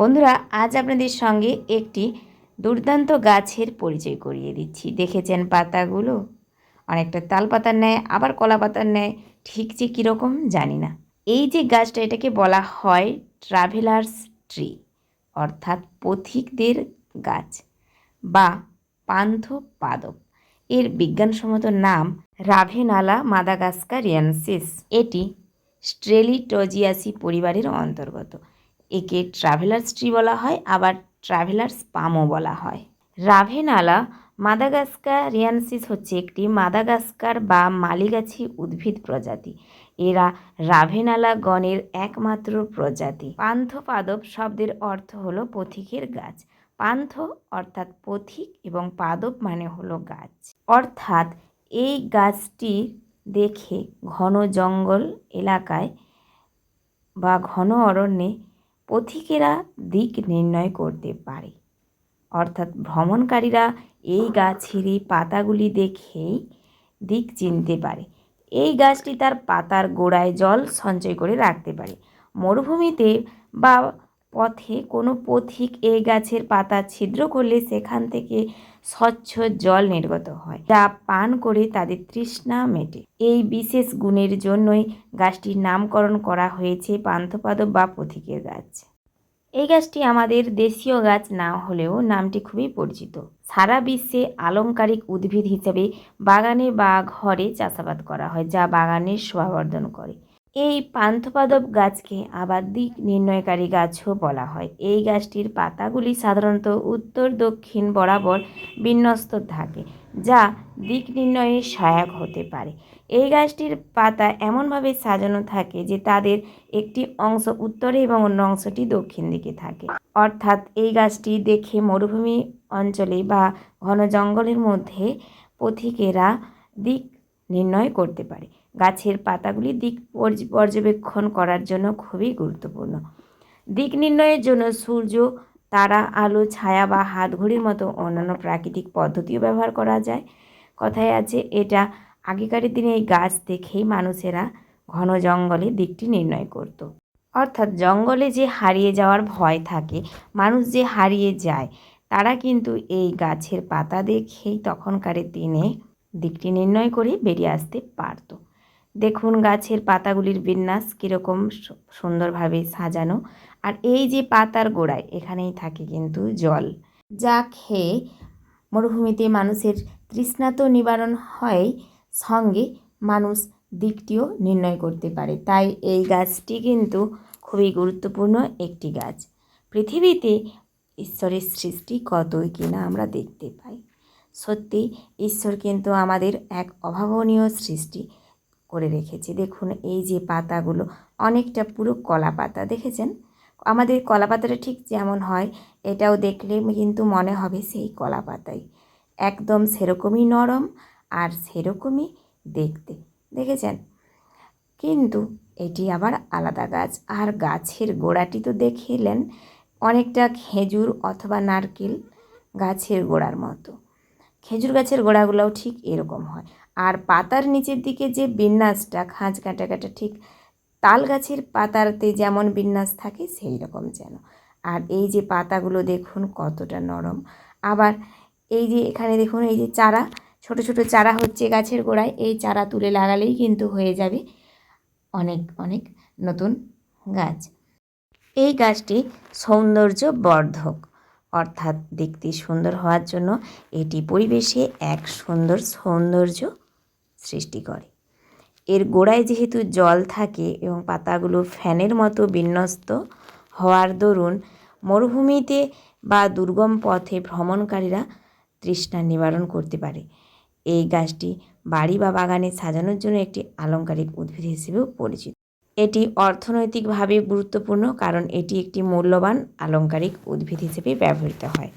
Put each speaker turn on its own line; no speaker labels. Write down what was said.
বন্ধুরা, আজ আপনাদের সঙ্গে একটি দুর্দান্ত গাছের পরিচয় করিয়ে দিচ্ছি। দেখেছেন পাতাগুলো? অনেকটা তাল পাতার ন্যায়, আবার কলা পাতার ন্যায়, ঠিক যে কীরকম জানি না। এই যে গাছটা, এটাকে বলা হয় ট্রাভেলার্স ট্রি, অর্থাৎ পথিকদের গাছ বা পান্থ পাদপ এর বিজ্ঞানসম্মত নাম রাভেনালা মাদাগাস্কারিয়ানসিস। এটি স্ট্রেলিটোজিয়াসি পরিবারের অন্তর্গত। একে ট্রাভেলার্স ট্রি বলা হয়, আবার ট্রাভেলার্স পামও বলা হয়। রাভেনালা মাদাগাস্কারিয়ানসিস হচ্ছে একটি মাদাগাস্কার বা মালিগাছি উদ্ভিদ প্রজাতি। এরা রাভেনালা গণের একমাত্র প্রজাতি। পান্থপাদপ শব্দের অর্থ হলো পথিকের গাছ। পান্থ অর্থাৎ পথিক এবং পাদব মানে হলো গাছ। অর্থাৎ এই গাছটি দেখে ঘন জঙ্গল এলাকায় বা ঘন অরণ্যে পথিকেরা দিক নির্ণয় করতে পারে। অর্থাৎ ভ্রমণকারীরা এই গাছের এই পাতাগুলি দেখেই দিক চিনতে পারে। এই গাছটি তার পাতার গোড়ায় জল সঞ্চয় করে রাখতে পারে। মরুভূমিতে বা পথে কোনো পথিক এই গাছের পাতা ছিদ্র করলে সেখান থেকে স্বচ্ছ জল নির্গত হয়, যা পান করে তাদের তৃষ্ণা মেটে। এই বিশেষ গুণের জন্যই গাছটির নামকরণ করা হয়েছে পান্থপাদপ বা পথিকের গাছ। এই গাছটি আমাদের দেশীয় গাছ না হলেও নামটি খুবই পরিচিত। সারা বিশ্বে আলংকারিক উদ্ভিদ হিসেবে বাগানে বা ঘরে চাষাবাদ করা হয়, যা বাগানের শোভাবর্ধন করে। এই পান্থপাদব গাছকে আবার দিক নির্ণয়কারী গাছও বলা হয়। এই গাছটির পাতাগুলি সাধারণত উত্তর, দক্ষিণ বরাবর বিন্যস্ত থাকে, যা দিক নির্ণয়ে সহায়ক হতে পারে। এই গাছটির পাতা এমনভাবে সাজানো থাকে যে তাদের একটি অংশ উত্তরে এবং অন্য অংশটি দক্ষিণ দিকে থাকে। অর্থাৎ এই গাছটি দেখে মরুভূমি অঞ্চলে বা ঘন জঙ্গলের মধ্যে পথিকেরা দিক নির্ণয় করতে পারে। গাছের পাতাগুলি দিক পর্যবেক্ষণ করার জন্য খুবই গুরুত্বপূর্ণ। দিক নির্ণয়ের জন্য সূর্য, তারা, আলো, ছায়া বা হাত ঘড়ির মতো অন্যান্য প্রাকৃতিক পদ্ধতিও ব্যবহার করা যায়। কথায় আছে, এটা আগেকার দিনে এই গাছ দেখেই মানুষেরা ঘন জঙ্গলে দিকটি নির্ণয় করত। অর্থাৎ জঙ্গলে যে হারিয়ে যাওয়ার ভয় থাকে, মানুষ যে হারিয়ে যায়, তারা কিন্তু এই গাছের পাতা দেখেই তখনকার দিনে দিকটি নির্ণয় করে বেরিয়ে আসতে পারতো। দেখুন গাছের পাতাগুলির বিন্যাস কীরকম সুন্দরভাবে সাজানো। আর এই যে পাতার গোড়ায়, এখানেই থাকে কিন্তু জল। যা খেয়ে মরুভূমিতে মানুষের তৃষ্ণা তো নিবারণ হয় সঙ্গে মানুষ দিকটিও নির্ণয় করতে পারে। তাই এই গাছটি কিন্তু খুবই গুরুত্বপূর্ণ একটি গাছ। পৃথিবীতে ঈশ্বরের সৃষ্টি কতই কিনা আমরা দেখতে পাই। সত্যি ঈশ্বর কিন্তু আমাদের এক অভাবনীয় সৃষ্টি করে রেখেছে। দেখুন, এই যে পাতাগুলো, অনেকটা পুরো কলা পাতা, দেখেছেন? আমাদের কলা পাতাটা ঠিক যেমন হয়, এটাও দেখলে কিন্তু মনে হবে সেই কলা পাতাই। একদম সেরকমই নরম আর সেরকমই দেখতে, দেখেছেন? কিন্তু এটি আবার আলাদা গাছ, আর গাছের গোড়াটি তো দেখিলেন, অনেকটা খেজুর অথবা নারকেল গাছের গোড়ার মতো। খেজুর গাছের গোড়াগুলোও ঠিক এরকম হয়। আর পাতার নিচের দিকে যে বিন্যাসটা, খাঁজ কাটা কাটা, ঠিক তাল গাছের পাতাতে যেমন বিন্যাস থাকে সেই রকম যেন। আর এই যে পাতাগুলো দেখুন কতটা নরম। আবার এই যে এখানে দেখুন, এই যে চারা, ছোট ছোট চারা হচ্ছে গাছের গোড়ায়। এই চারা তুলে লাগালেই কিন্তু হয়ে যাবে অনেক অনেক নতুন গাছ। এই গাছটি সৌন্দর্য বর্ধক অর্থাৎ দেখতে সুন্দর হওয়ার জন্য এটি পরিবেশে এক সুন্দর সৌন্দর্য সৃষ্টি করে। এর গোড়ায় যেহেতু জল থাকে এবং পাতাগুলো ফ্যানের মতো বিন্যস্ত হওয়ার দরুন মরুভূমিতে বা দুর্গম পথে ভ্রমণকারীরা তৃষ্ণা নিবারণ করতে পারে। এই গাছটি বাড়ি বা বাগানে সাজানোর জন্য একটি আলংকারিক উদ্ভিদ হিসেবেও পরিচিত। এটি অর্থনৈতিকভাবে গুরুত্বপূর্ণ কারণ এটি একটি মূল্যবান আলংকারিক উদ্ভিদ হিসেবে ব্যবহৃত হয়।